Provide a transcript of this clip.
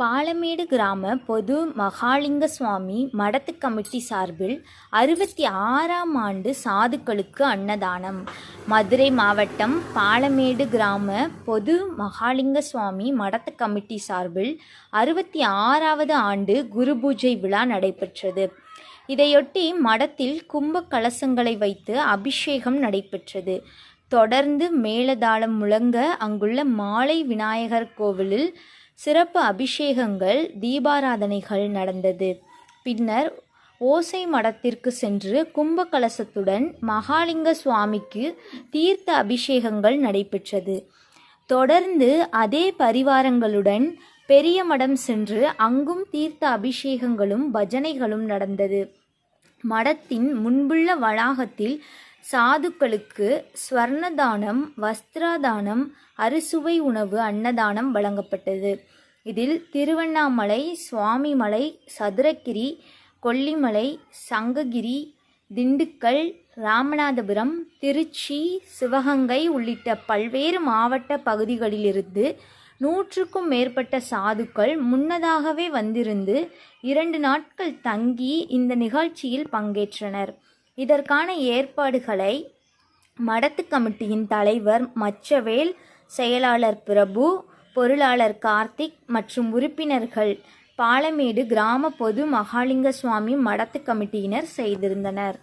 பாலமேடு கிராம பொது மகாலிங்க சுவாமி மடத்து கமிட்டி சார்பில் அறுபத்தி ஆறாம் ஆண்டு சாதுக்களுக்கு அன்னதானம். மதுரை மாவட்டம் பாலமேடு கிராம பொது மகாலிங்க சுவாமி மடத்து கமிட்டி சார்பில் அறுபத்தி ஆறாவது ஆண்டு குரு பூஜை விழா நடைபெற்றது. இதையொட்டி மடத்தில் கும்ப கலசங்களை வைத்து அபிஷேகம் நடைபெற்றது. தொடர்ந்து மேலதாளம் முழங்க அங்குள்ள மாலை விநாயகர் கோவிலில் சிறப்பு அபிஷேகங்கள் தீபாராதனைகள் நடந்தது. பின்னர் ஓசை மடத்திற்கு சென்று கும்ப கலசத்துடன் மகாலிங்க சுவாமிக்கு தீர்த்த அபிஷேகங்கள் நடைபெற்றது. தொடர்ந்து அதே பரிவாரங்களுடன் பெரிய மடம் சென்று அங்கும் தீர்த்த அபிஷேகங்களும் பஜனைகளும் நடந்தது. மடத்தின் முன்புள்ள வளாகத்தில் சாதுக்களுக்கு ஸ்வர்ணதானம் வஸ்திராதானம் அறுசுவை உணவு அன்னதானம் வழங்கப்பட்டது. இதில் திருவண்ணாமலை சுவாமிமலை சதுரகிரி கொல்லிமலை சங்ககிரி திண்டுக்கல் ராமநாதபுரம் திருச்சி சிவகங்கை உள்ளிட்ட பல்வேறு மாவட்ட பகுதிகளிலிருந்து நூற்றுக்கும் மேற்பட்ட சாதுக்கள் முன்னதாகவே வந்திருந்து இரண்டு நாட்கள் தங்கி இந்த நிகழ்ச்சியில் பங்கேற்றனர். இதற்கான ஏற்பாடுகளை மடத்து கமிட்டியின் தலைவர் மச்சவேல் செயலாளர் பிரபு பொருளாளர் கார்த்திக் மற்றும் உறுப்பினர்கள் பாலமேடு கிராம பொது மகாலிங்க சுவாமி மடத்து கமிட்டியினர் செய்திருந்தனர்.